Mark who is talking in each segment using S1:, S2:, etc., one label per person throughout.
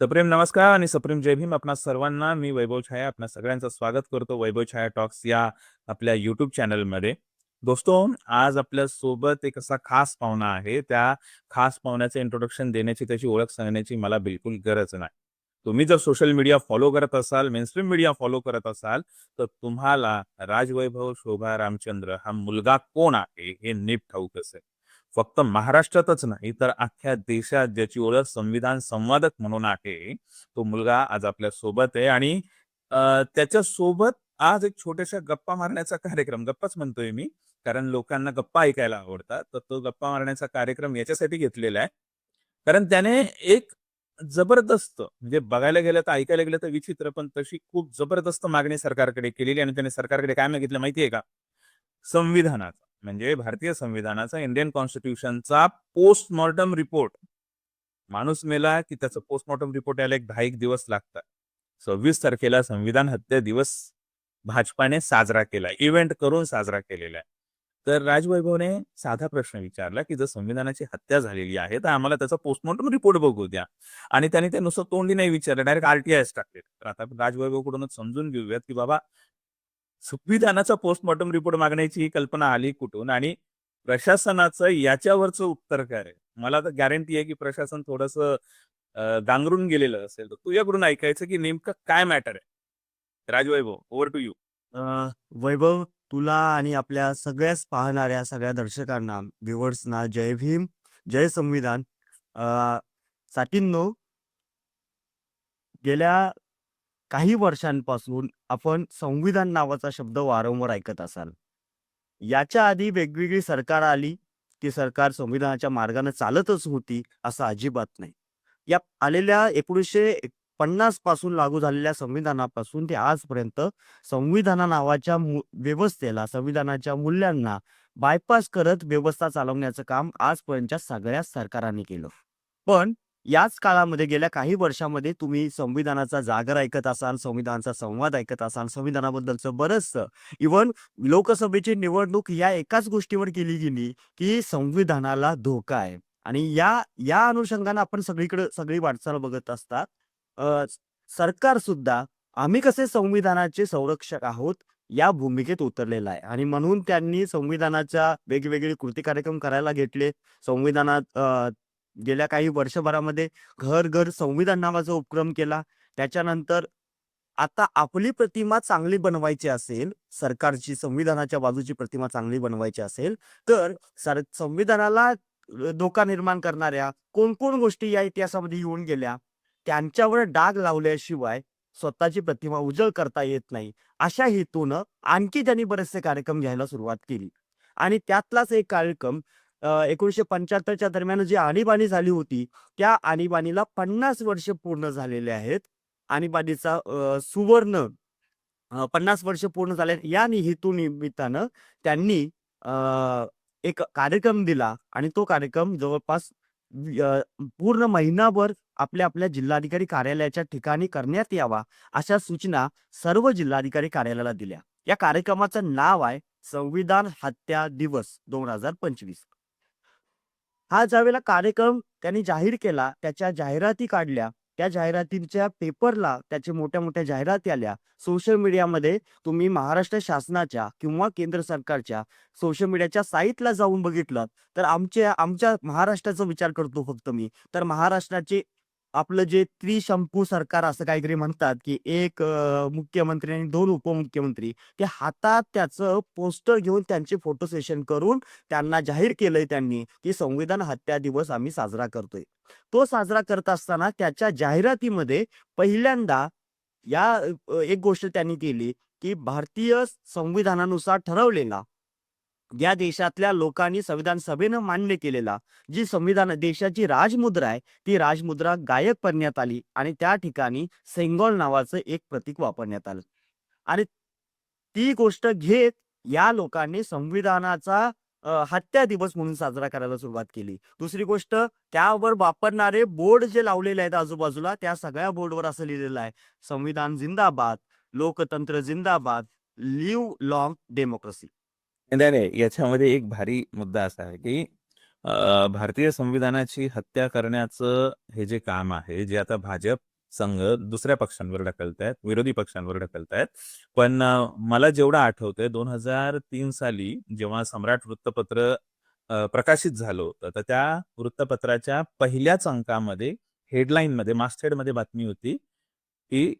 S1: सप्रेम नमस्कार आणि सप्रेम जय भीम. आपणा सर्वांना मी वैभव छाया आपणा सगळ्यांचं स्वागत करतो वैभव छाया टॉक्स या आपल्या युट्यूब चॅनलमध्ये. दोस्तो आज आपल्यासोबत एक असा खास पाहुणा आहे. त्या खास पाहुण्याचं इंट्रोडक्शन देण्याची त्याची ओळख सांगण्याची मला बिलकुल गरज नाही. तुम्ही जर सोशल मीडिया फॉलो करत असाल मेनस्ट्रीम मीडिया फॉलो करत असाल तर तुम्हाला राजवैभव शोभा रामचंद्र हा मुलगा कोण आहे हे नीट ठाऊक असेल. फक्त महाराष्ट्रातच नाही तर अख्ख्या देशात ज्याची ओळख संविधान संवादक म्हणून आहे तो मुलगा आज आपल्यासोबत आहे. आणि त्याच्या सोबत आज एक छोट्याशा गप्पा मारण्याचा कार्यक्रम गप्पाच म्हणतोय मी कारण लोकांना गप्पा ऐकायला आवडतात तर तो गप्पा मारण्याचा कार्यक्रम याच्यासाठी घेतलेला आहे. कारण त्याने एक जबरदस्त म्हणजे बघायला गेलं तर ऐकायला गेलं तर विचित्र पण तशी खूप जबरदस्त मागणी सरकारकडे केलेली आणि त्याने सरकारकडे काय मागितलं माहितीये का? संविधानात म्हणजे भारतीय संविधानाचा इंडियन कॉन्स्टिट्यूशनचा पोस्टमॉर्टम रिपोर्ट माणूस मेला की त्याचा पोस्टमॉर्टम रिपोर्ट यायला एक दहा एक दिवस लागतात. सव्वीस तारखेला संविधान हत्या दिवस भाजपाने साजरा केला इव्हेंट करून साजरा केलेला आहे. तर राजवैभवने साधा प्रश्न विचारला की जर संविधानाची हत्या झालेली आहे तर आम्हाला त्याचा पोस्टमॉर्टम रिपोर्ट बघू द्या. आणि त्याने ते नुसतं तोंडी नाही विचारलं डायरेक्ट आरटीआयच टाकले तर आता राजवैभव कडूनच समजून घेऊयात की बाबा संविधानाचा पोस्टमॉर्टम रिपोर्ट मागण्याची ही कल्पना आली कुठून? आणि प्रशासनाचं याच्यावरचं उत्तर काय आहे? मला तर गॅरंटी आहे की प्रशासन थोडस गांगरून गेलेलं असेल तर तुझ्याकडून ऐकायचं की नेमकं काय मॅटर आहे? राजवैभव ओव्हर टू यू
S2: अ, वैभव तुला आणि आपल्या सगळ्याच पाहणाऱ्या सगळ्या दर्शकांना व्ह्युअर्सना जय भीम जय संविधान. साठींनो गेल्या काही वर्षांपासून आपण संविधान नावाचा शब्द वारंवार ऐकत असाल. याच्या आधी वेगवेगळी सरकार आली ती सरकार संविधानाच्या मार्गाने चालतच होती असं अजिबात नाही. या आलेल्या एकोणीसशे पन्नासपासून लागू झालेल्या संविधानापासून ते आजपर्यंत संविधाना नावाच्या व्यवस्थेला संविधानाच्या मूल्यांना बायपास करत व्यवस्था चालवण्याचं काम आजपर्यंतच्या सगळ्या सरकारांनी केलं. पण याच काळामध्ये गेल्या काही वर्षामध्ये तुम्ही संविधानाचा जागर ऐकत असाल संविधानाचा संवाद ऐकत असाल संविधानाबद्दलचं बरंचसं. इवन लोकसभेची निवडणूक या एकाच गोष्टीवर केली गेली की संविधानाला धोका आहे. आणि या या अनुषंगाने आपण सगळीकडे सगळी वाटचाल बघत असतात. सरकार सुद्धा आम्ही कसे संविधानाचे संरक्षक आहोत या भूमिकेत उतरलेला आहे. आणि म्हणून त्यांनी संविधानाच्या वेगवेगळे कृती कार्यक्रम करायला घेतले. संविधानात गेल्या काही वर्षभरामध्ये घर घर संविधान नावाचा उपक्रम केला. त्याच्यानंतर आता आपली प्रतिमा चांगली बनवायची असेल सरकारची संविधानाच्या बाजूची प्रतिमा चांगली बनवायची असेल तर सर संविधानाला धोका निर्माण करणाऱ्या कोण कोण गोष्टी या इतिहासामध्ये येऊन गेल्या त्यांच्यावर डाग लावल्याशिवाय स्वतःची प्रतिमा उजळ करता येत नाही. अशा हेतून आणखी त्यांनी बरेचसे कार्यक्रम घ्यायला सुरुवात केली. आणि त्यातलाच एक कार्यक्रम एकोणीसशे पंच्याहत्तरच्या दरम्यान जी आणीबाणी झाली होती त्या आणीबाणीला पन्नास वर्ष पूर्ण झालेले आहेत. आणीबाणीचा सुवर्ण पन्नास वर्ष पूर्ण झाले या हेतू निमित्तानं त्यांनी एक कार्यक्रम दिला आणि तो कार्यक्रम जवळपास पूर्ण महिनाभर आपल्या आपल्या जिल्हाधिकारी कार्यालयाच्या ठिकाणी करण्यात यावा अशा सूचना सर्व जिल्हाधिकारी कार्यालयाला दिल्या. या कार्यक्रमाचं नाव आहे संविधान हत्या दिवस दोन हजार पंचवीस. हा ज्यावेळेला कार्यक्रम त्यांनी जाहीर केला त्याच्या जाहिराती काढल्या त्या जाहिरातींच्या पेपरला त्याचे मोठ्या मोठ्या जाहिराती आल्या. सोशल मीडियामध्ये तुम्ही महाराष्ट्र शासनाच्या किंवा केंद्र सरकारच्या सोशल मीडियाच्या साईटला जाऊन बघितलं तर आमच्या आमच्या महाराष्ट्राचा विचार करतो फक्त मी. तर महाराष्ट्राचे आपलं जे त्रिशंकू सरकार असं काहीतरी म्हणतात की एक मुख्यमंत्री आणि दोन उपमुख्यमंत्री ते हातात त्याचं पोस्टर घेऊन त्यांचे फोटो सेशन करून त्यांना जाहीर केलंय त्यांनी की संविधान हत्या दिवस आम्ही साजरा करतोय. तो साजरा करत असताना त्याच्या जाहिरातीमध्ये पहिल्यांदा या एक गोष्ट त्यांनी केली की भारतीय संविधानानुसार ठरवलेला या देशातल्या लोकांनी संविधान सभेनं मान्य केलेला जी संविधान देशाची राजमुद्रा आहे ती राजमुद्रा गायब करण्यात आली आणि त्या ठिकाणी सेंगॉल नावाचं एक प्रतीक वापरण्यात आलं. आणि ती गोष्ट घेत या लोकांनी संविधानाचा हत्या दिवस म्हणून साजरा करायला सुरुवात केली. दुसरी गोष्ट त्यावर वापरणारे बोर्ड जे लावलेले आहेत आजूबाजूला त्या सगळ्या बोर्डवर असं लिहिलेलं आहे संविधान जिंदाबाद लोकतंत्र जिंदाबाद लिव्ह लॉंग डेमोक्रेसी.
S1: नाही नाही याच्यामध्ये एक भारी मुद्दा असा आहे की अ, भारतीय संविधानाची हत्या करण्याचं हे जे काम आहे, जे आता भाजप संघ दुसऱ्या पक्षांवर ढकलतायत, विरोधी पक्षांवर ढकलतायत. पण अ, मला जेवढं आठवतंय 2003 साली जेव्हा सम्राट वृत्तपत्र अ, प्रकाशित झालं होतं, तर त्या वृत्तपत्राच्या पहिल्याच अंकामध्ये हेडलाईनमध्ये मास्टहेडमध्ये बातमी होती, की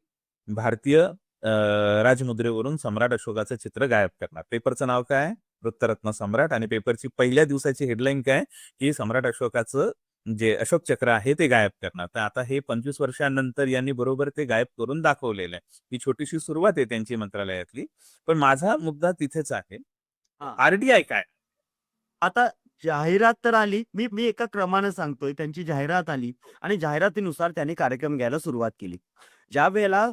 S1: भारतीय राजमुद्रेवरून सम्राट अशोकाचं चित्र गायब करणार. पेपरचं नाव काय? वृत्तरत्न सम्राट आणि पेपरची पहिल्या दिवसाची हेडलाईन काय? की सम्राट अशोकाचं जे अशोक चक्र आहे ते गायब करणार. तर आता हे 25 वर्षांनंतर यांनी बरोबर ते गायब करून दाखवलेलं आहे. ही छोटीशी सुरुवात आहे त्यांची मंत्रालयातली. पण माझा मुद्दा तिथेच आहे. आर-टी-आय काय?
S2: आता जाहिरात तर आली. मी मी एका क्रमानं सांगतोय. त्यांची जाहिरात आली आणि जाहिरातीनुसार त्यांनी कार्यक्रम घ्यायला सुरुवात केली. ज्यावेळेला अ,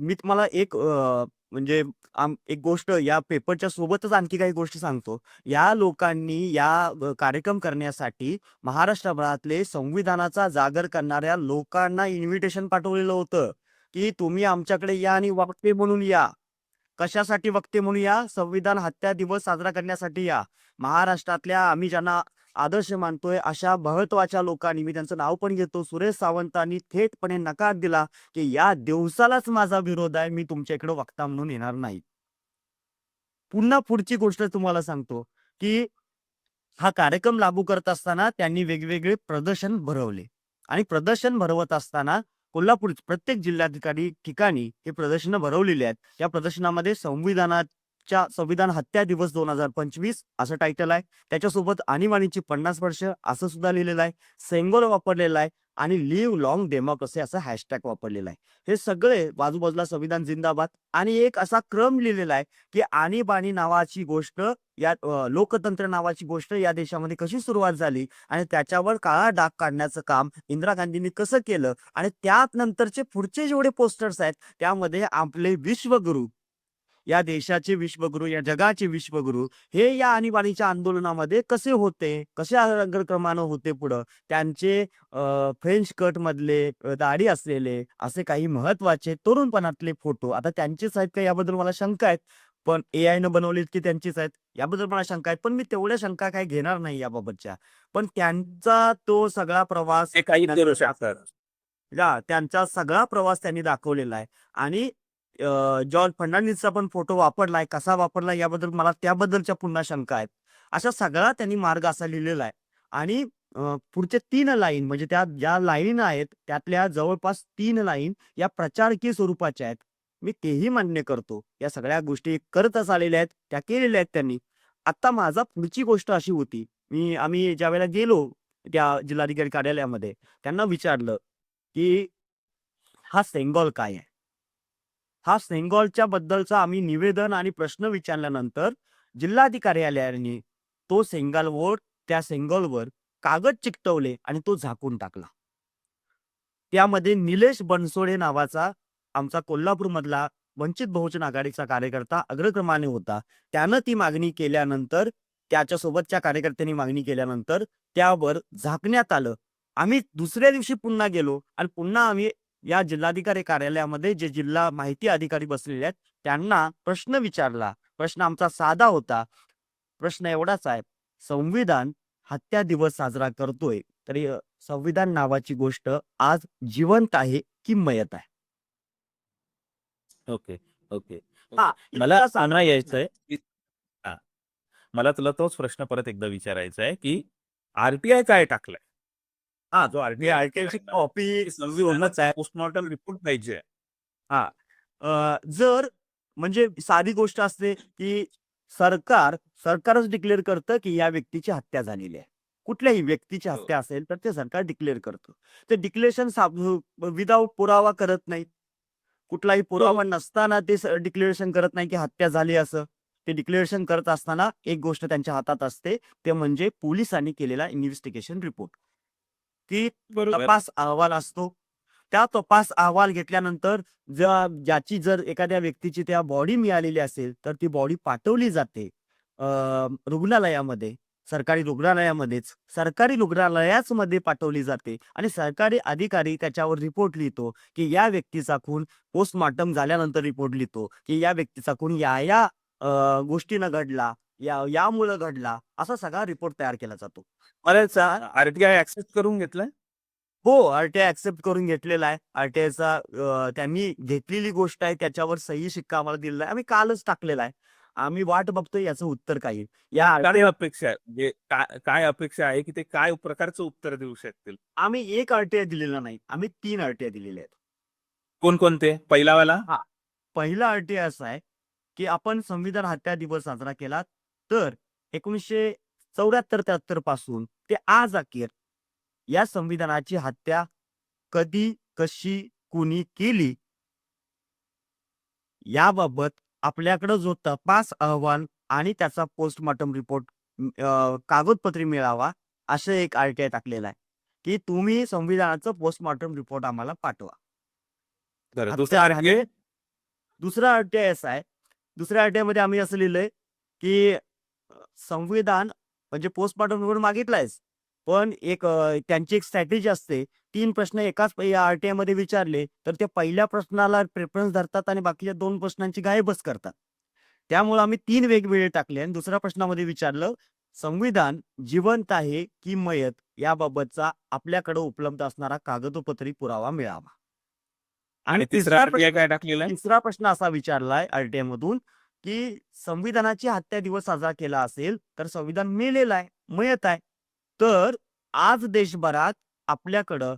S2: मी तुम्हाला एक अ, म्हणजे आम एक गोष्ट या पेपरच्या सोबतच आणखी काही गोष्टी सांगतो. या लोकांनी या अ, कार्यक्रम करण्यासाठी महाराष्ट्रभरातले संविधानाचा जागर करणाऱ्या लोकांना इन्व्हिटेशन पाठवलेलं होतं, की तुम्ही आमच्याकडे या आणि वक्ते म्हणून या. कशासाठी वक्ते म्हणून या? संविधान हत्या दिवस साजरा करण्यासाठी या. महाराष्ट्रातल्या आम्ही ज्यांना आदर्श मानतोय अशा महत्त्वाच्या लोकांनी मी त्यांचं नाव पण घेतो. सुरेश सावंतांनी थेटपणे नकार दिला, की या दिवसालाच माझा विरोध आहे. मी तुमच्या इकडे वक्ता म्हणून येणार नाही. पुन्हा पुढची गोष्ट तुम्हाला सांगतो, की हा कार्यक्रम लागू करत असताना त्यांनी वेगवेगळे प्रदर्शन भरवले आणि प्रदर्शन भरवत असताना कोल्हापूर प्रत्येक जिल्हाधिकारी ठिकाणी हे प्रदर्शनं भरवलेली आहेत. या प्रदर्शनामध्ये संविधानात च्या संविधान हत्या दिवस 2025 असं टायटल आहे. त्याच्यासोबत आणीबाणीची 50 वर्ष असं सुद्धा लिहिलेलं आहे. सेंगोल वापरलेला आहे आणि लिव्ह लाँग डेमोक्रसी असा हॅशटॅग वापरलेला आहे. हे सगळे बाजूबाजूला संविधान जिंदाबाद आणि एक असा क्रम लिहिलेला आहे, की आणीबाणी नावाची गोष्ट या लोकतंत्र नावाची गोष्ट या देशामध्ये कशी सुरुवात झाली आणि त्याच्यावर काळा डाग काढण्याचं काम इंदिरा गांधींनी कसं केलं आणि त्यात नंतरचे पुढचे जेवढे पोस्टर्स आहेत, त्यामध्ये आपले विश्वगुरू, या देशाचे विश्वगुरू, या जगाचे विश्वगुरू हे या आणीबाणीच्या आंदोलनामध्ये कसे होते, कशा अग्रक्रमानं होते पुढं. त्यांचे फ्रेंच कटमधले अ, दाढी असलेले असे काही महत्त्वाचे तरुणपणातले फोटो. आता त्यांचेच आहेत का याबद्दल मला शंका आहेत. पण एआयनं बनवलीत की त्यांचीच आहेत याबद्दल मला शंका आहेत. पण मी तेवढ्या शंका काही घेणार नाही याबाबतच्या. पण त्यांचा तो सगळा प्रवास
S1: काही
S2: त्यांचा सगळा प्रवास त्यांनी दाखवलेला आहे आणि जॉर्ज फर्नांडिसचा पण फोटो वापरलाय. कसा वापरलाय याबद्दल मला त्याबद्दलच्या पुन्हा शंका आहेत. अशा सगळा त्यांनी मार्ग असा लिहिलेला आहे आणि पुढच्या पुढचे 3 लाईन म्हणजे त्या ज्या लाईन आहेत, त्यातल्या जवळपास तीन लाईन या प्रचारकीय स्वरूपाच्या आहेत. मी तेही मान्य करतो. या सगळ्या गोष्टी करतच आलेल्या आहेत. त्या केलेल्या आहेत त्यांनी. आता माझा पुढची गोष्ट अशी होती, मी आम्ही ज्या वेळेला गेलो त्या जिल्हाधिकारी कार्यालयामध्ये, त्यांना विचारलं, की हा सेंगॉल काय आहे? हा सेंगॉलच्या बद्दलचा आम्ही निवेदन आणि प्रश्न विचारल्यानंतर जिल्हाधिकारी कार्यालयाने तो सेंगॉलवर त्या सेंगॉलवर कागद चिकटवले आणि तो झाकून टाकला. त्यामध्ये निलेश बनसोडे नावाचा आमचा कोल्हापूरमधला वंचित बहुजन आघाडीचा कार्यकर्ता अग्रक्रमाने होता. त्यानं ती मागणी केल्यानंतर त्याच्यासोबतच्या कार्यकर्त्यांनी मागणी केल्यानंतर त्यावर झाकण्यात आलं. आम्ही दुसऱ्या दिवशी पुन्हा गेलो आणि पुन्हा आम्ही या जिल्हाधिकारी कार्यालयामध्ये जे जिल्हा माहिती अधिकारी बसलेले आहेत, त्यांना प्रश्न विचारला. प्रश्न आमचा साधा होता. प्रश्न एवढाच आहे, संविधान हत्या दिवस साजरा करतोय, तरी संविधान नावाची गोष्ट आज जिवंत आहे की मयत आहे?
S1: Okay, okay.
S2: हां,
S1: मला
S2: इतका
S1: सांगणं
S2: साधा
S1: यायचंय, की. मला तुला तोच प्रश्न परत एकदा विचारायचा आहे, की आर-टी-आय काय टाकलाय? हां, जो आर-टी-आय
S2: कॉपी
S1: संविधानाचा आहे. पोस्टमॉर्टम रिपोर्ट पाहिजे.
S2: हां. अ, जर म्हणजे साधी गोष्ट असते, की सरकार सरकारच डिक्लेअर करतं, की या व्यक्तीची हत्या झालेली आहे. कुठल्याही व्यक्तीची
S1: हो.
S2: हत्या असेल, तर ते सरकार डिक्लेअर करतं. ते डिक्लेरेशन साब विदाऊट पुरावा करत नाहीत. कुठलाही पुरावा नसताना ते स डिक्लेरेशन करत नाही, की हत्या झाली असं. ते डिक्लेरेशन करत असताना एक गोष्ट त्यांच्या हातात असते, ते म्हणजे पोलिसांनी केलेला इन्व्हेस्टिगेशन रिपोर्ट. की. तपास अहवाल असतो. त्या तपास अहवाल घेतल्यानंतर ज्या ज्याची जर एखाद्या व्यक्तीची त्या बॉडी मिळालेली असेल, तर ती बॉडी पाठवली जाते रुग्णालयामध्ये. सरकारी रुग्णालयामध्येच. सरकारी रुग्णालयाच मध्ये पाठवली जाते आणि सरकारी अधिकारी त्याच्यावर रिपोर्ट लिहितो, की या व्यक्तीचा खून पोस्टमॉर्टम झाल्यानंतर रिपोर्ट लिहितो, की या व्यक्तीचा खून या-या अ, गोष्टीनं घडला. या यामुळं घडला असा सगळा रिपोर्ट तयार केला जातो.
S1: मला आरटीआय ऍक्सेप्ट करून घेतलाय?
S2: हो आरटीआय ऍक्सेप्ट करून घेतलेला आहे. आरटीआयचा त्यांनी घेतलेली गोष्ट आहे त्याच्यावर सही शिक्का आम्हाला दिलेला आहे. आम्ही कालच टाकलेला आहे. आम्ही वाट बघतोय याचं उत्तर काय येईल. या
S1: काय अपेक्षा आहे? म्हणजे काय काय अपेक्षा आहे की ते काय प्रकारचं उत्तर देऊ शकतील?
S2: आम्ही एक आरटीआय दिलेला नाही. आम्ही तीन आरटीआय दिलेले आहेत.
S1: कोणकोणते? पहिलावाला
S2: पहिला आरटीआय असा आहे की आपण संविधान हत्या दिवस साजरा केला तर एकोणीसशे चौऱ्याहत्तर त्र्याहत्तरपासून ते आज अखेर या संविधानाची हत्या कधी कशी कुणी केली? याबाबत आपल्याकडं जो तपास अहवाल आणि त्याचा पोस्टमॉर्टम रिपोर्ट कागदपत्री मिळावा असं एक आरटीआय टाकलेलं आहे की तुम्ही संविधानाचं पोस्टमॉर्टम रिपोर्ट आम्हाला पाठवा.
S1: दुसरा
S2: आरटीआय? असा आहे. दुसऱ्या आरटीआयमध्ये आम्ही असं लिहिलंय की संविधान म्हणजे पोस्टमॉर्टम रिपोर्ट मागितलायच पण एक त्यांची एक स्ट्रॅटेजी असते. तीन प्रश्न एकाच आरटीआयमध्ये विचारले तर ते पहिल्या प्रश्नाला प्रेफरन्स धरतात आणि बाकीच्या दोन प्रश्नांची गायबच करतात. त्यामुळे आम्ही तीन वेगवेगळे टाकले आणि दुसऱ्या प्रश्नामध्ये विचारलं संविधान जिवंत आहे की मयत याबाबतचा आपल्याकडे उपलब्ध असणारा कागदोपत्री पुरावा मिळावा.
S1: आणि तिसरा RTI काय टाकलेला आहे?
S2: तिसरा प्रश्न असा विचारलाय आरटीआय मधून की संविधानाची हत्या दिवस साजरा केला असेल तर संविधान मिळलेलं आहे मिळत आहे. तर आज देशभरात आपल्याकडं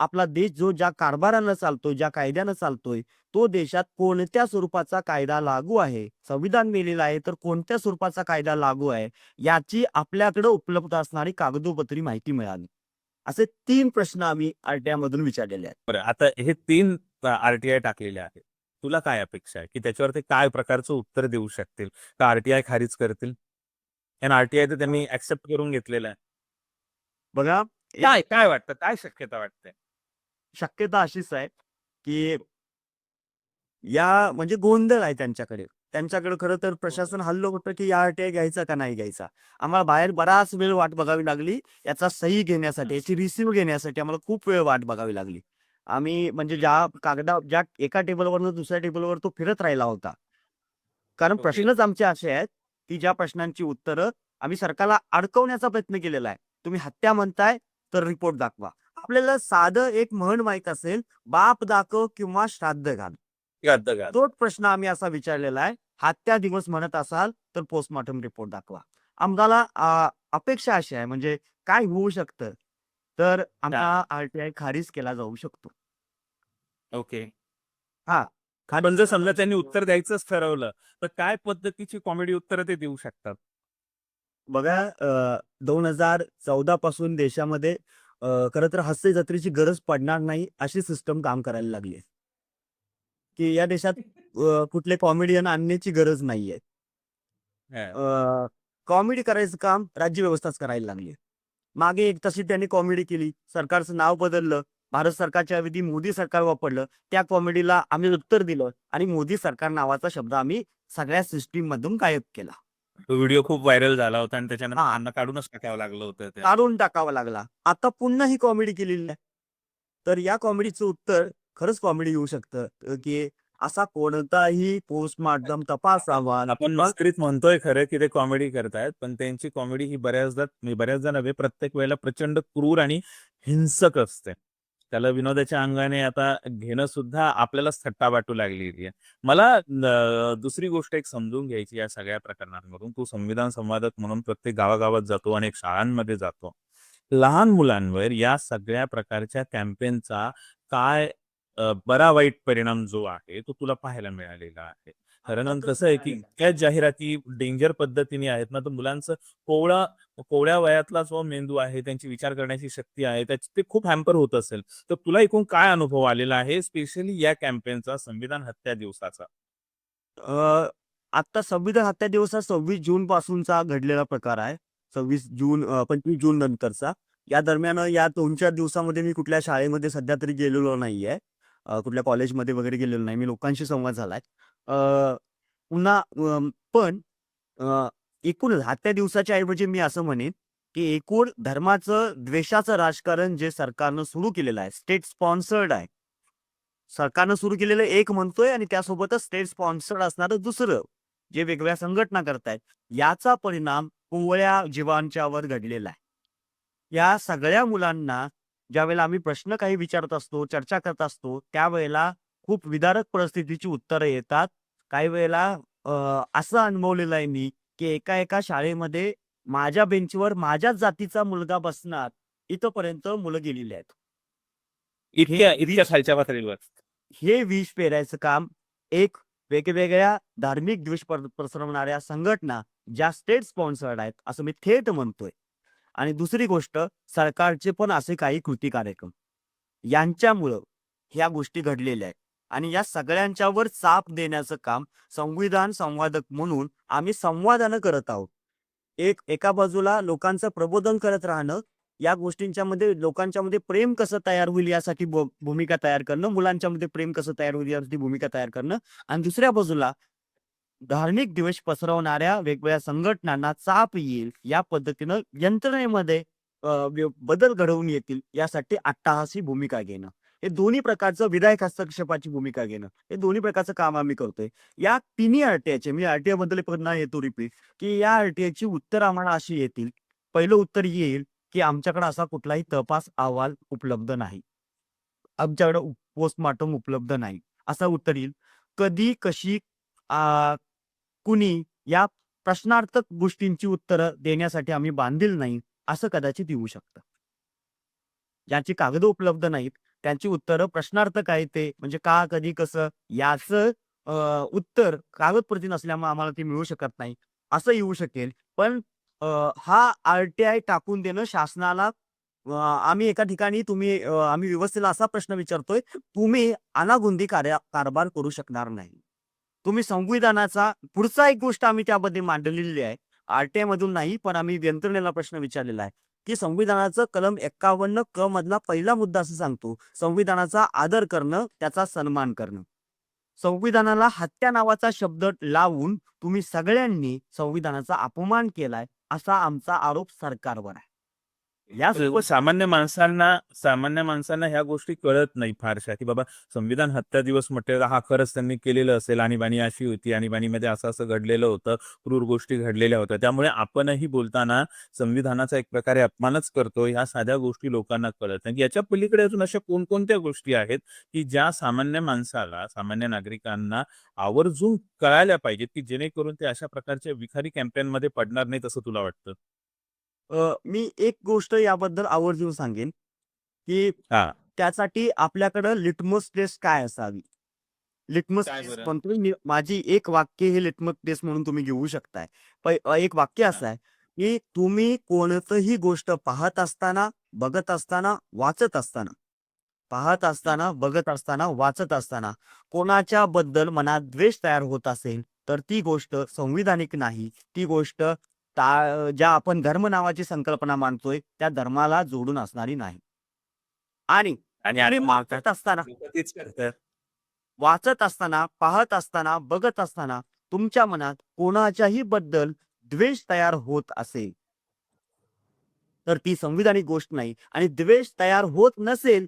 S2: आपला देश जो ज्या कारभारानं चालतोय ज्या कायद्यानं चालतोय तो देशात कोणत्या स्वरूपाचा कायदा लागू आहे? संविधान मेलेलं आहे तर कोणत्या स्वरूपाचा कायदा लागू आहे? याची आपल्याकडे उपलब्ध असणारी कागदोपत्री माहिती मिळाली. असे तीन प्रश्न आम्ही आरटीआय मधून विचारलेले आहेत.
S1: बरं आता हे तीन आरटीआय टाकलेले आहेत. तुला काय अपेक्षा आहे? की त्याच्यावर ते काय प्रकारचं उत्तर देऊ शकतील? का आरटीआय खारिज करतील? आरटीआय तर त्यांनी ऍक्सेप्ट करून घेतलेलं आहे.
S2: बघा
S1: काय काय वाटतं? काय शक्यता वाटते?
S2: शक्यता अशीच आहे की या म्हणजे गोंधळ आहे त्यांच्याकडे. त्यांच्याकडे खरं तर प्रशासन हल्लो होतं की या आरटीआय घ्यायचा का नाही घ्यायचा? आम्हाला बाहेर बराच वेळ वाट बघावी लागली. याचा सही घेण्यासाठी याची रिसिव्ह घेण्यासाठी आम्हाला खूप वेळ वाट बघावी लागली. आम्ही म्हणजे ज्या कागदा ज्या एका टेबलवरनं दुसऱ्या टेबलवर तो फिरत राहिला होता. कारण. प्रश्नच आमचे असे आहेत की ज्या प्रश्नांची उत्तरं आम्ही सरकारला अडकवण्याचा प्रयत्न केलेला आहे. तुम्ही हत्या म्हणताय तर रिपोर्ट दाखवा. आपल्याला साधं एक म्हण माहीत असेल बाप दाखव किंवा श्राद्ध घाल. तोच प्रश्न आम्ही असा विचारलेला आहे. हत्या दिवस म्हणत असाल तर पोस्टमॉर्टम रिपोर्ट दाखवा. आम्हाला अपेक्षा अशी आहे म्हणजे काय होऊ शकतं? तर आमचा आरटीआय खारिज केला जाऊ शकतो.
S1: ओके.
S2: हा.
S1: पण जर समजा त्यांनी उत्तर द्यायचंच ठरवलं तर काय पद्धतीची कॉमेडी उत्तरं ते देऊ शकतात?
S2: बघा दोन हजार चौदा पासून देशामध्ये खरं तर हास्य जत्रेची गरज पडणार नाही अशी सिस्टम काम करायला लागली आहे. की या देशात अ, कुठले कॉमेडियन आणण्याची गरज नाहीये.
S1: हा.
S2: कॉमेडी करायचं काम राज्य व्यवस्थाच करायला लागली मागे एक तशी त्यांनी कॉमेडी केली. सरकारचं नाव बदललं. भारत सरकारच्या ऐवजी मोदी सरकार वापरलं. त्या कॉमेडीला आम्ही उत्तर दिलं आणि मोदी सरकार नावाचा शब्द आम्ही सगळ्या सिस्टीम मधून गायब केला.
S1: तो व्हिडिओ खूप व्हायरल झाला होता आणि त्याच्यानंतर. अन्न काढूनच टाकावं लागलं होतं ते.
S2: काढून टाकावा लागला. आता पुन्हा ही कॉमेडी केलेली आहे. तर या कॉमेडीचं उत्तर खरंच कॉमेडी येऊ शकतं. अ, की असा कोणताही पोस्टमॉर्टम तपास अहवाल
S1: आपण मस्करीत म्हणतोय खरं की ते कॉमेडी करतायत पण त्यांची कॉमेडी ही बऱ्याचदा म्हणजे बऱ्याचदा नव्हे प्रत्येक वेळेला प्रचंड क्रूर आणि हिंसक असते. त्याला विनोदाच्या अंगाने आता घेणं सुद्धा आपल्यालाच थट्टा वाटू लागलेली आहे. मला दुसरी गोष्ट एक समजून घ्यायची या सगळ्या प्रकरणांमधून तू संविधान संवादक म्हणून प्रत्येक गावागावात जातो अनेक शाळांमध्ये जातो. लहान मुलांवर या सगळ्या प्रकारच्या कॅम्पेनचा काय बरा वाईट परिणाम जो आहे तो तुला पाहायला मिळालेला आहे. कारण कसं आहे की इतक्या जाहिराती डेंजर पद्धतीने आहेत ना तर मुलांचं कोवळा कोवळ्या वयातला जो मेंदू आहे त्यांची विचार करण्याची शक्ती आहे त्याची ते खूप हॅम्पर होत असेल. तर तुला एकूण काय अनुभव आलेला आहे स्पेशली या कॅम्पेनचा संविधान हत्या दिवसाचा?
S2: अ, आता संविधान हत्या दिवस हा सव्वीस जून पासूनचा घडलेला प्रकार आहे. सव्वीस जून पंचवीस जून नंतरचा. या दरम्यान या दोन चार दिवसामध्ये मी कुठल्या शाळेमध्ये सध्या तरी गेलेलो नाहीये. अ, कुठल्या कॉलेजमध्ये वगैरे गेलेलो नाही. मी लोकांशी संवाद झालाय. अ, पुन्हा पण अ, एकूण राहत्या दिवसाच्या ऐवजी मी असं म्हणेन की एकूण धर्माचं द्वेषाचं राजकारण जे सरकारनं सुरू केलेलं आहे स्टेट स्पॉन्सर्ड आहे. सरकारनं सुरू केलेलं एक म्हणतोय आणि त्यासोबतच स्टेट स्पॉन्सर्ड असणारं दुसरं जे वेगवेगळ्या संघटना करतायत याचा परिणाम कोवळ्या जीवांच्यावर घडलेला आहे. या सगळ्या मुलांना ज्यावेळेला आम्ही प्रश्न काही विचारत असतो चर्चा करत असतो त्यावेळेला खूप विदारक परिस्थितीची उत्तरं येतात. काही वेळेला असं अनुभवलेलं आहे मी की एका एका शाळेमध्ये माझ्या बेंचवर माझ्याच जातीचा मुलगा बसणार इथपर्यंत मुलं गेलेली आहेत.
S1: इतक्या
S2: हे
S1: इतक्या खालच्या पातळीवर?
S2: हे विष पेरायचं काम एक वेगवेगळ्या धार्मिक द्वेष पसरवणाऱ्या संघटना ज्या स्टेट स्पॉन्सर्ड आहेत असं मी थेट म्हणतोय. आणि दुसरी गोष्ट सरकारचे पण असे काही कृती कार्यक्रम. यांच्यामुळं ह्या गोष्टी घडलेल्या आहेत. आणि या सगळ्यांच्यावर चाप देण्याचं काम संविधान संवादक म्हणून आम्ही संवादानं करत आहोत. एक एका बाजूला लोकांचं प्रबोधन करत राहणं या गोष्टींच्या मध्ये लोकांच्या मध्ये प्रेम कसं तयार होईल यासाठी भूमिका तयार करणं मुलांच्या मध्ये प्रेम कसं तयार होईल यासाठी भूमिका तयार करणं आणि दुसऱ्या बाजूला धार्मिक द्वेष पसरवणाऱ्या वेगवेगळ्या संघटनांना चाप येईल या पद्धतीनं यंत्रणेमध्ये बदल घडवून येतील यासाठी अट्टाहासी भूमिका घेणं. हे दोन्ही प्रकारचं विधायक हस्तक्षेपाची भूमिका घेणं. हे दोन्ही प्रकारचं काम आम्ही करतोय. या तिन्ही आरटीआयचे मी आरटीआयबद्दल पुन्हा येतो रिपीट की या आरटीआयची उत्तर आम्हाला अशी येतील पहिलं उत्तर येईल की आमच्याकडे असा कुठलाही तपास अहवाल उपलब्ध नाही. आमच्याकडे पोस्टमार्टम उपलब्ध नाही. असा उत्तर येईल. कधी कशी कुणी या प्रश्नार्थक गोष्टींची उत्तरं देण्यासाठी आम्ही बांधील नाही असं कदाचित येऊ शकतं. ज्यांची कागद उपलब्ध नाहीत त्यांची उत्तरं प्रश्नार्थक आहे ते. म्हणजे का कधी कसं याचं उत्तर कागदप्रती नसल्यामुळे आम्हाला ते मिळू शकत नाही असं येऊ शकेल. पण हा आरटीआय टाकून देणं शासनाला आम्ही एका ठिकाणी तुम्ही आम्ही व्यवस्थेला असा प्रश्न विचारतोय तुम्ही अनागुंदी कार्य कारभार करू शकणार नाही. तुम्ही संविधानाचा पुढचा एक गोष्ट आम्ही त्यामध्ये मांडलेली आहे. आरटीआय मधून नाही पण आम्ही यंत्रणेला प्रश्न विचारलेला आहे. की संविधानाचं कलम एक्कावन्न क मधला पहिला मुद्दा असं सांगतो. संविधानाचा आदर करणं त्याचा सन्मान करणं. संविधानाला हत्या नावाचा शब्द लावून तुम्ही सगळ्यांनी संविधानाचा अपमान केलाय असा आमचा आरोप सरकारवर आहे. या
S1: सर्व सामान्य माणसांना सामान्य माणसांना ह्या गोष्टी कळत नाही फारशा की बाबा संविधान हत्या दिवस म्हटलेलं हा खरंच त्यांनी केलेलं असेल आणीबाणी अशी होती आणीबाणीमध्ये असं असं घडलेलं होतं क्रूर गोष्टी घडलेल्या होत्या. त्यामुळे आपणही बोलताना संविधानाचा एक प्रकारे अपमानच करतो ह्या साध्या गोष्टी लोकांना कळत नाही. याच्या पलीकडे अजून अशा कोणकोणत्या गोष्टी आहेत की ज्या सामान्य माणसाला सामान्य नागरिकांना आवर्जून कळायला पाहिजेत की जेणेकरून ते अशा प्रकारच्या विखारी कॅम्पेनमध्ये पडणार नाहीत असं तुला वाटतं?
S2: मी एक गोष्ट याबद्दल आवर्जून सांगेन की. त्यासाठी आपल्याकडं लिटमस टेस्ट काय असावी? लिटमस टेस्ट तुम्ही माझी एक वाक्य हे लिटमस टेस्ट म्हणून तुम्ही घेऊ शकताय. एक वाक्य असं आहे की तुम्ही कोणतंही गोष्ट पाहत असताना बघत असताना वाचत असताना पाहत असताना बघत असताना वाचत असताना कोणाच्या बद्दल मनात द्वेष तयार होत असेल तर ती गोष्ट संविधानिक नाही. ती गोष्ट ता- ज्या आपण धर्म नावाची संकल्पना मानतोय त्या धर्माला जोडून असणारी नाही. आणि वाचत असताना वाचत असताना पाहत असताना बघत असताना तुमच्या मनात कोणाच्याही बद्दल द्वेष तयार होत असेल तर ती संविधानिक गोष्ट नाही. आणि द्वेष तयार होत नसेल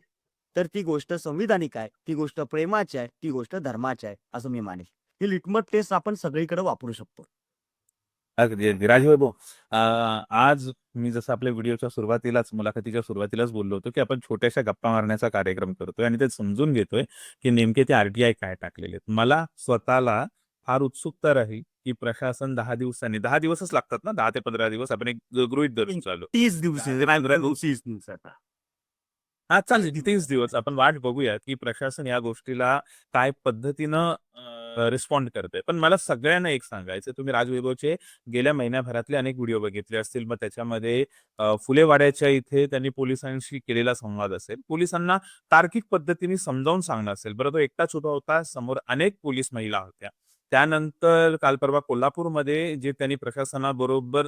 S2: तर ती गोष्ट संविधानिक आहे. ती गोष्ट प्रेमाची आहे. ती गोष्ट धर्माची आहे असं मी मानेन. ही लिटमट टेस्ट आपण सगळीकडे वापरू शकतो.
S1: अगदी अगदी. अं, आज मी जसं आपल्या व्हिडिओच्या सुरुवातीलाच मुलाखतीच्या सुरुवातीलाच बोललो होतो की आपण छोट्याशा गप्पा मारण्याचा कार्यक्रम करतोय आणि ते समजून घेतोय की नेमके ते आरटीआय काय टाकलेले आहेत. मला स्वतःला फार उत्सुकता राहील की प्रशासन दहा दिवसांनी दहा दिवसच लागतात ना दहा ते पंधरा दिवस आपण एक गृहित धरून चालू.
S2: तीस दिवस तीस दिवसात
S1: हा चालेल तीस दिवस. आपण वाट बघूयात की प्रशासन या गोष्टीला काय पद्धतीनं रिस्पॉन्ड करते. पण मला सगळ्यांना एक सांगायचं तुम्ही राजवैभवचे गेल्या महिन्याभरातले अनेक व्हिडिओ बघितले असतील. मग त्याच्यामध्ये फुलेवाड्याच्या इथे त्यांनी पोलिसांशी केलेला संवाद असेल. पोलिसांना तार्किक पद्धतीने समजावून सांगणं असेल. बरं तो एकटाच उभा होता. समोर अनेक पोलीस महिला होत्या. त्यानंतर काल परवा कोल्हापूरमध्ये जे त्यांनी प्रशासनाबरोबर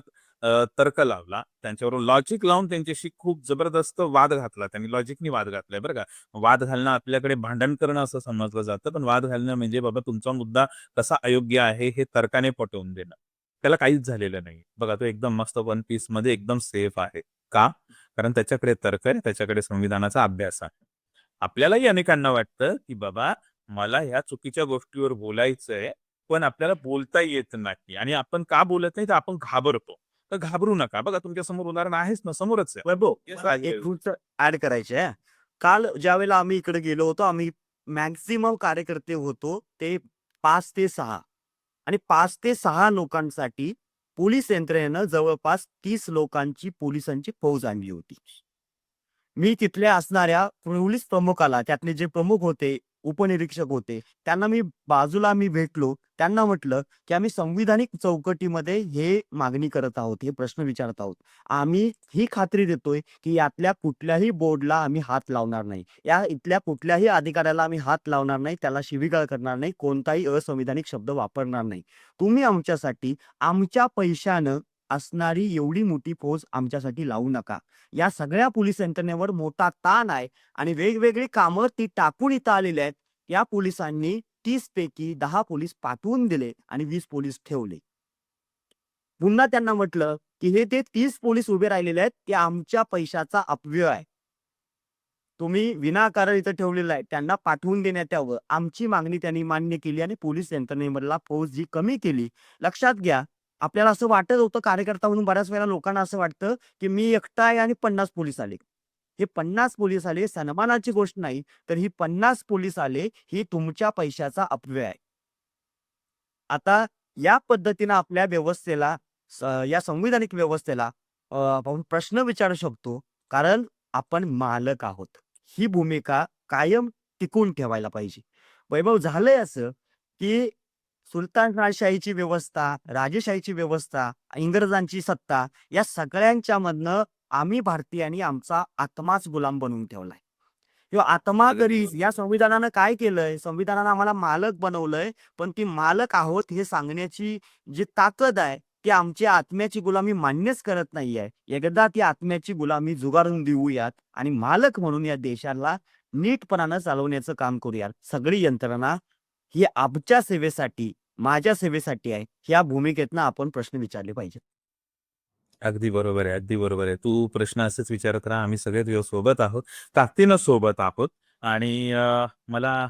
S1: तर्क लावला त्यांच्यावरून लॉजिक लावून त्यांच्याशी खूप जबरदस्त वाद घातला. त्यांनी लॉजिकनी वाद घातलाय बरं का. वाद घालणं आपल्याकडे भांडण करणं असं समजलं जातं पण वाद घालणं म्हणजे बाबा तुमचा मुद्दा कसा अयोग्य आहे हे तर्काने पटवून देणं. त्याला काहीच झालेलं नाही बघा तो एकदम मस्त वन पीसमध्ये एकदम सेफ आहे. का? कारण त्याच्याकडे तर्क आहे त्याच्याकडे संविधानाचा अभ्यास आहे. आपल्यालाही अनेकांना वाटतं की बाबा मला ह्या चुकीच्या गोष्टीवर बोलायचंय पण आपल्याला बोलता येत नाही. आणि आपण का बोलत नाही? तर आपण घाबरतो. तर घाबरू नका. बघा तुमच्यासमोर उदाहरण आहेच ना समोरच आहे.
S2: वैभव
S1: Yes,
S2: मला
S1: राजवीर.
S2: एक गोष्ट ऍड करायची आहे. काल ज्यावेळेला आम्ही इकडे गेलो होतो आम्ही मॅक्सिमम कार्यकर्ते होतो ते पाच ते सहा. आणि पाच ते सहा लोकांसाठी पोलीस यंत्रणेनं जवळपास तीस लोकांची पोलिसांची फौज आणली होती. मी तिथल्या असणाऱ्या पोलीस प्रमुखाला त्यातले जे प्रमुख होते उपनिरीक्षक होते. त्यांना मी बाजूला मी भेटलो. त्यांना म्हटलं की आम्ही संविधानिक चौकटीमध्ये हे मागणी करत आहोत हे प्रश्न विचारत आहोत. आम्ही ही खात्री देतोय की यातल्या कुठल्याही बोर्डला आम्ही हात लावणार नाही. या इथल्या कुठल्याही अधिकाऱ्याला आम्ही हात लावणार नाही. त्याला शिवीगाळ करणार नाही. कोणताही असंविधानिक शब्द वापरणार नाही. तुम्ही आमच्यासाठी आमच्या पैशानं असणारी एवढी मोठी फौज आमच्यासाठी लावू नका. या सगळ्या पोलीस यंत्रणेवर मोठा ताण आहे आणि वेगवेगळी कामं ती टाकून इथं आलेली आहेत. या पोलिसांनी तीस पैकी दहा पोलीस पाठवून दिले आणि वीस पोलीस ठेवले. पुन्हा त्यांना म्हटलं की हे ते तीस पोलीस उभे राहिलेले आहेत ते आमच्या पैशाचा अपव्यय आहे. तुम्ही विनाकारण इथं ठेवलेलं आहे. त्यांना पाठवून देण्यात यावं. आमची मागणी त्यांनी मान्य केली आणि पोलीस यंत्रणेमधला फौज जी कमी केली. लक्षात घ्या आपल्याला असं वाटत होतं कार्यकर्ता म्हणून बऱ्याच वेळा लोकांना असं वाटतं की मी एकटा आहे आणि पन्नास पोलीस आले. हे पन्नास पोलीस आले सन्मानाची गोष्ट नाही तर ही पन्नास पोलीस आले ही तुमच्या पैशाचा अपव्यय आहे. आता या पद्धतीनं आपल्या व्यवस्थेला या संविधानिक व्यवस्थेला आपण प्रश्न विचारू शकतो कारण आपण मालक आहोत. ही भूमिका कायम टिकून ठेवायला पाहिजे. वैभव झालंय असं की सुलतानशाहीची व्यवस्था राजेशाहीची व्यवस्था इंग्रजांची सत्ता या सगळ्यांच्या मधनं आम्ही भारतीयांनी आमचा आत्माच गुलाम बनवून ठेवलाय. किंवा आत्मा तरी या संविधानानं काय केलंय? संविधानानं आम्हाला मालक बनवलंय पण ती मालक आहोत हे सांगण्याची जी ताकद आहे ती आमची आत्म्याची गुलामी मान्यच करत नाहीये. एकदा ती आत्म्याची गुलामी जुगारून देऊयात आणि मालक म्हणून या देशाला नीटपणानं चालवण्याचं काम करूयात. सगळी यंत्रणा ही आमच्या सेवेसाठी माझ्या सेवेसाठी आहे या भूमिकेतनं आपण प्रश्न विचारले पाहिजेत.
S1: अगदी बरोबर आहे अगदी बरोबर आहे. तू प्रश्न असेच विचारत राहा आम्ही सगळे तुझ्या सोबत आहोत ताकदीनं सोबत आहोत. आणि मला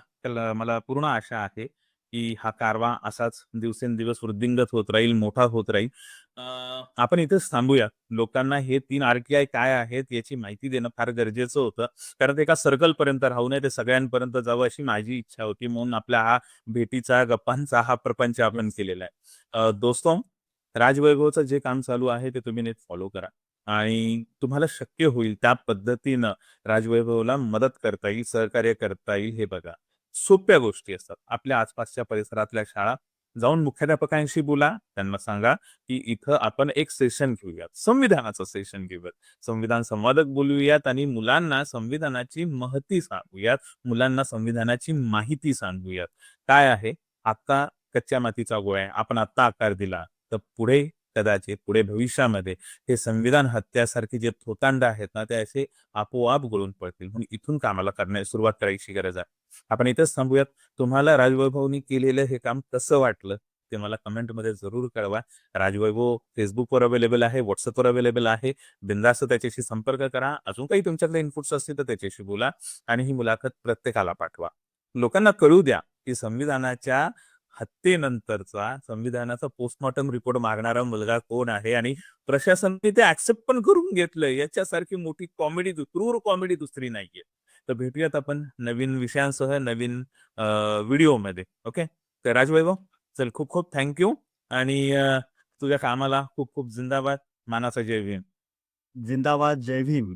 S1: मला पूर्ण आशा आहे की हा कारवा असाच दिवसेंदिवस वृद्धिंगत होत राहील मोठा होत राहील. आपण इथेच थांबूया. लोकांना हे तीन आरटीआय काय आहेत याची माहिती देणं फार गरजेचं होतं. कारण ते एका सर्कल पर्यंत राहू नये ते सगळ्यांपर्यंत जावं अशी माझी इच्छा होती. म्हणून आपल्या हा भेटीचा गप्पांचा हा प्रपंच आपण केलेला आहे. दोस्तो राजवैभवचं जे काम चालू आहे ते तुम्ही नेट फॉलो करा. आणि तुम्हाला शक्य होईल त्या पद्धतीनं राजवैभवला मदत करता येईल सहकार्य करता येईल हे बघा. सोप्या गोष्टी असतात. आपल्या आसपासच्या परिसरातल्या शाळा जाऊन मुख्याध्यापकांशी बोला. त्यांना सांगा की इथं आपण एक सेशन घेऊयात. संविधानाचं सेशन घेऊयात. संविधान संवादक बोलूयात आणि मुलांना संविधानाची महती सांगूयात. मुलांना संविधानाची माहिती सांगूयात. काय आहे? आता कच्च्या मातीचा गोळा आहे. आपण आता आकार दिला. तर पुढे कदाचित पुढे भविष्यामध्ये हे संविधान हत्यासारखे जे थोतांड आहेत ना ते असे आपोआप गळून पडतील. म्हणून इथून कामाला करण्यास सुरुवात करायची गरज आहे. आपण इथंच थांबूयात. तुम्हाला राजवैभवनी केलेलं हे काम कसं वाटलं? ते मला कमेंटमध्ये जरूर कळवा. राजवैभव फेसबुकवर अवेलेबल आहे व्हॉट्सअपवर अवेलेबल आहे. बिंदास्त त्याच्याशी संपर्क करा. अजून काही तुमच्याकडे इनपुट्स असतील तर त्याच्याशी बोला आणि ही मुलाखत प्रत्येकाला पाठवा. लोकांना कळू द्या की संविधानाच्या हत्येनंतरचा संविधानाचा पोस्टमॉर्टम रिपोर्ट मागणारा मुलगा कोण आहे? आणि प्रशासनाने ते ऍक्सेप्ट पण करून घेतलंय. याच्यासारखी मोठी कॉमेडी क्रूर कॉमेडी दुसरी नाहीये. तर भेटूयात आपण नवीन विषयांसह नवीन व्हिडिओमध्ये ओके तर राजवैभव चल खूप खूप थँक्यू आणि तुझ्या कामाला खूप खूप जिंदाबाद. मानाचा जय भीम.
S2: जिंदाबाद जय भीम.